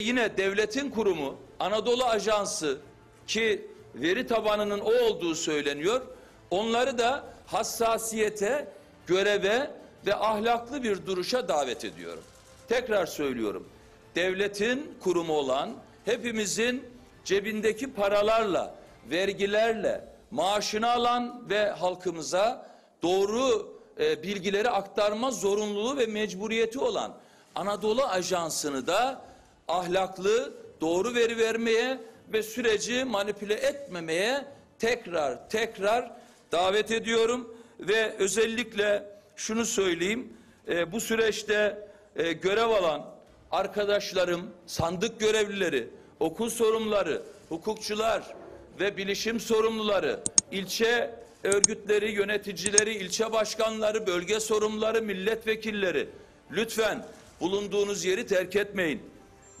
Yine devletin kurumu Anadolu Ajansı ki veri tabanının o olduğu söyleniyor. Onları da hassasiyete, göreve ve ahlaklı bir duruşa davet ediyorum. Tekrar söylüyorum. Devletin kurumu olan hepimizin cebindeki paralarla, vergilerle maaşını alan ve halkımıza doğru e, bilgileri aktarma zorunluluğu ve mecburiyeti olan Anadolu Ajansı'nı da ahlaklı, doğru veri vermeye ve süreci manipüle etmemeye tekrar tekrar davet ediyorum. Ve özellikle şunu söyleyeyim e, bu süreçte e, görev alan arkadaşlarım, sandık görevlileri, okul sorumluları, hukukçular ve bilişim sorumluları, ilçe örgütleri, yöneticileri, ilçe başkanları, bölge sorumluları, milletvekilleri lütfen bulunduğunuz yeri terk etmeyin.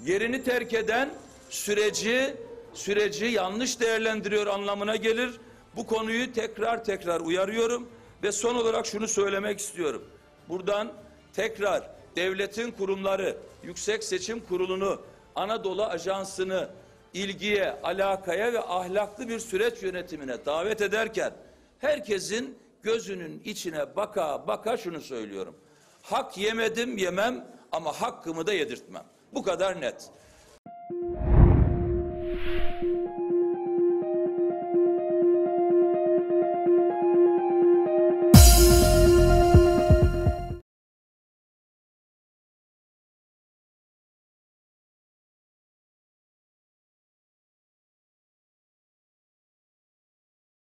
Yerini terk eden süreci süreci yanlış değerlendiriyor anlamına gelir. Bu konuyu tekrar tekrar uyarıyorum ve son olarak şunu söylemek istiyorum. Buradan tekrar devletin kurumları, Yüksek Seçim Kurulu'nu, Anadolu Ajansı'nı ilgiye, alakaya ve ahlaklı bir süreç yönetimine davet ederken herkesin gözünün içine baka baka şunu söylüyorum. Hak yemedim yemem ama hakkımı da yedirtmem. Bu kadar net.